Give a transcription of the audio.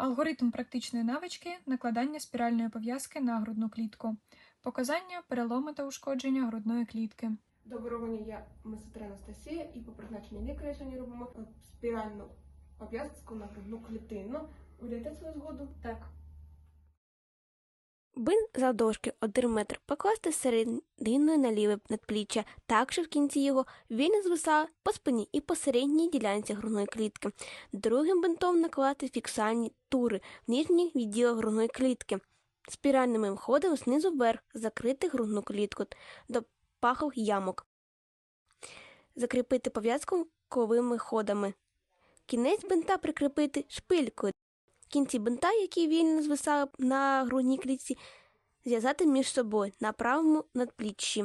Алгоритм практичної навички накладання спіральної пов'язки на грудну клітку. Показання, переломи та ушкодження грудної клітки. Доброго дня, я медсестра Анастасія і по призначенню лікаря сьогодні робимо спіральну пов'язку на грудну клітину. Ви даєте свою згоду? Так. Бин завдовжки 1 метр покласти серединою на ліве надпліччя, так, щоб в кінці його вільно звисав по спині і по середній ділянці грудної клітки. Другим бинтом накласти фіксальні тури в нижній відділах грудної клітки. Спіральним ходом знизу вверх закрити грудну клітку до пахових ямок. Закріпити пов'язку ковими ходами. Кінець бинта прикріпити шпилькою. Кінці бинта, які вільно звисали на грудній клітці, зв'язати між собою на правому надпліччі.